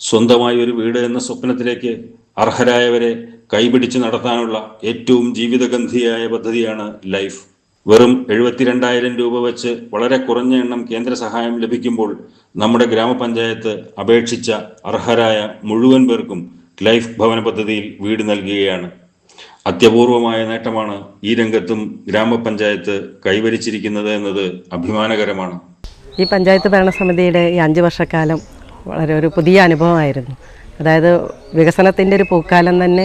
സ്വന്തമായി ഒരു വീട് എന്ന സ്വപ്നത്തിലേക്ക് അർഹരായവരെ കൈപിടിച്ച് നടത്താനുള്ള ഏറ്റവും ജീവിതഗന്ധിയായ പദ്ധതിയാണ് ലൈഫ്. വെറും എഴുപത്തിരണ്ടായിരം രൂപ വെച്ച് വളരെ കുറഞ്ഞ എണ്ണം കേന്ദ്ര സഹായം ലഭിക്കുമ്പോൾ നമ്മുടെ ഗ്രാമപഞ്ചായത്ത് അപേക്ഷിച്ച അർഹരായ മുഴുവൻ പേർക്കും ലൈഫ് ഭവന പദ്ധതിയിൽ വീട് നൽകുകയാണ്. അത്യപൂർവമായ നേട്ടമാണ് ഈ രംഗത്തും ഗ്രാമപഞ്ചായത്ത് കൈവരിച്ചിരിക്കുന്നത് എന്നത് അഭിമാനകരമാണ്. ഈ പഞ്ചായത്ത് ഭരണസമിതിയുടെ ഈ അഞ്ച് വർഷക്കാലം വളരെ ഒരു പുതിയ അനുഭവമായിരുന്നു. അതായത് വികസനത്തിന്റെ ഒരു പൂക്കാലം തന്നെ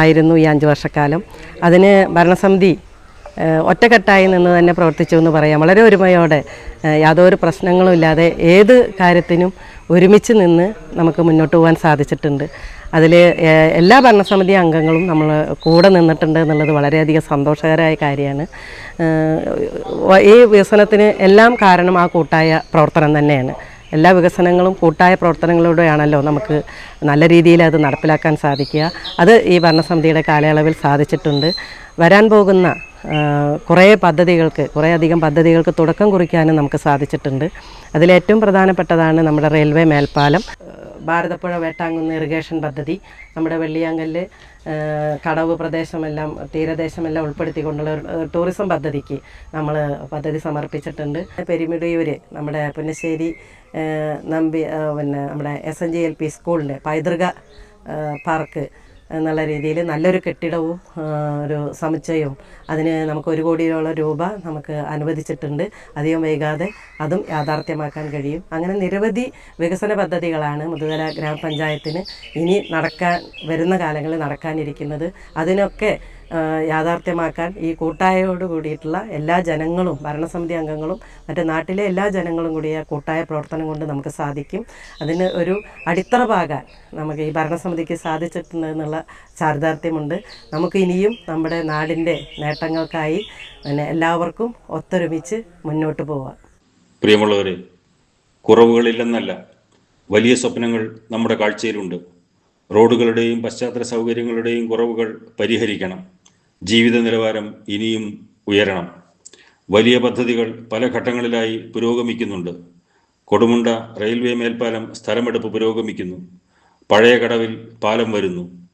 ആയിരുന്നു ഈ അഞ്ച് വർഷക്കാലം. അതിന് ഭരണസമിതി ഒറ്റക്കെട്ടായി നിന്ന് തന്നെ പ്രവർത്തിച്ചു എന്ന് പറയാം. വളരെ ഒരുമയോടെ യാതൊരു പ്രശ്നങ്ങളും ഇല്ലാതെ ഏത് കാര്യത്തിനും ഒരുമിച്ച് നിന്ന് നമുക്ക് മുന്നോട്ട് പോകാൻ സാധിച്ചിട്ടുണ്ട്. അതിൽ എല്ലാ ഭരണസമിതി അംഗങ്ങളും നമ്മൾ കൂടെ നിന്നിട്ടുണ്ട് എന്നുള്ളത് വളരെയധികം സന്തോഷകരമായ കാര്യമാണ്. ഈ വികസനത്തിന് എല്ലാം കാരണം ആ കൂട്ടായ പ്രവർത്തനം തന്നെയാണ്. എല്ലാ വികസനങ്ങളും കൂട്ടായ പ്രവർത്തനങ്ങളിലൂടെയാണല്ലോ നമുക്ക് നല്ല രീതിയിൽ അത് നടപ്പിലാക്കാൻ സാധിക്കുക. അത് ഈ ഭരണസമിതിയുടെ കാലയളവിൽ സാധിച്ചിട്ടുണ്ട്. വരാൻ പോകുന്ന കുറേ പദ്ധതികൾക്ക് കുറേ അധികം പദ്ധതികൾക്ക് തുടക്കം കുറിക്കാനും നമുക്ക് സാധിച്ചിട്ടുണ്ട്. അതിലേറ്റവും പ്രധാനപ്പെട്ടതാണ് നമ്മുടെ റെയിൽവേ മേൽപ്പാലം. ഭാരതപ്പുഴ വേട്ടാങ്കുന്ന് ഇറിഗേഷൻ പദ്ധതി നമ്മുടെ വെള്ളിയാങ്കല്ല് കടവ് പ്രദേശമെല്ലാം തീരദേശമെല്ലാം ഉൾപ്പെടുത്തിക്കൊണ്ടുള്ള ടൂറിസം പദ്ധതിക്ക് നമ്മൾ പദ്ധതി സമർപ്പിച്ചിട്ടുണ്ട്. പെരുമിടിയൂര് നമ്മുടെ പുന്നശ്ശേരി നമ്പി പിന്നെ നമ്മുടെ S N G L P സ്കൂളിന്റെ പൈതൃക പാർക്ക് എന്നുള്ള രീതിയിൽ നല്ലൊരു കെട്ടിടവും ഒരു സമുച്ചയവും അതിന് നമുക്ക് ഒരു കോടിയോളം രൂപ നമുക്ക് അനുവദിച്ചിട്ടുണ്ട്. അധികം വൈകാതെ അതും യാഥാർത്ഥ്യമാക്കാൻ കഴിയും. അങ്ങനെ നിരവധി വികസന പദ്ധതികളാണ് മുതുകര ഗ്രാമപഞ്ചായത്തിന് ഇനി നടക്കാൻ വരുന്ന കാലങ്ങളിൽ നടക്കാനിരിക്കുന്നത്. അതിനൊക്കെ യാഥാർത്ഥ്യമാക്കാൻ ഈ കൂട്ടായോട് കൂടിയിട്ടുള്ള എല്ലാ ജനങ്ങളും ഭരണസമിതി അംഗങ്ങളും മറ്റു നാട്ടിലെ എല്ലാ ജനങ്ങളും കൂടി ആ കൂട്ടായ പ്രവർത്തനം കൊണ്ട് നമുക്ക് സാധിക്കും. അതിന് ഒരു അടിത്തറ പാകാൻ നമുക്ക് ഈ ഭരണസമിതിക്ക് സാധിച്ചിട്ടുണ്ട് എന്നുള്ള ചാരിതാർത്ഥ്യമുണ്ട്. നമുക്ക് ഇനിയും നമ്മുടെ നാടിന്റെ നേട്ടങ്ങൾക്കായി പിന്നെ എല്ലാവർക്കും ഒത്തൊരുമിച്ച് മുന്നോട്ട് പോവാം. പ്രിയമുള്ളവരെ കുറവുകളില്ലെന്നല്ല വലിയ സ്വപ്നങ്ങൾ നമ്മുടെ കാഴ്ചയിലുണ്ട്. റോഡുകളുടെയും പശ്ചാത്തല സൗകര്യങ്ങളുടെയും കുറവുകൾ പരിഹരിക്കണം. ജീവിത നിലവാരം ഇനിയും ഉയരണം. വലിയ പദ്ധതികൾ പല ഘട്ടങ്ങളിലായി പുരോഗമിക്കുന്നുണ്ട്. കൊടുമുണ്ട റെയിൽവേ മേൽപ്പാലം സ്ഥലമെടുപ്പ് പുരോഗമിക്കുന്നു. പഴയ കടവിൽ പാലം വരുന്നു.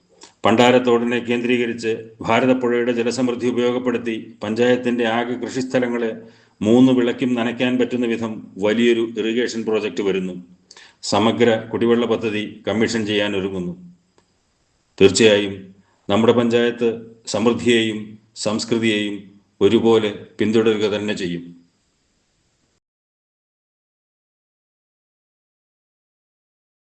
പണ്ടാരത്തോടിനെ കേന്ദ്രീകരിച്ച് ഭാരതപ്പുഴയുടെ ജലസമൃദ്ധി ഉപയോഗപ്പെടുത്തി പഞ്ചായത്തിന്റെ ആകെ കൃഷിസ്ഥലങ്ങളെ മൂന്ന് വിളക്കും നനയ്ക്കാൻ പറ്റുന്ന വിധം വലിയൊരു ഇറിഗേഷൻ പ്രോജക്റ്റ് വരുന്നു. സമഗ്ര കുടിവെള്ള പദ്ധതി കമ്മീഷൻ ചെയ്യാൻ ഒരുങ്ങുന്നു തീർച്ചയായും നമ്മുടെ പഞ്ചായത്ത് സമൃദ്ധിയെയും സംസ്കൃതിയെയും ഒരുപോലെ പിന്തുടരുക തന്നെ ചെയ്യും.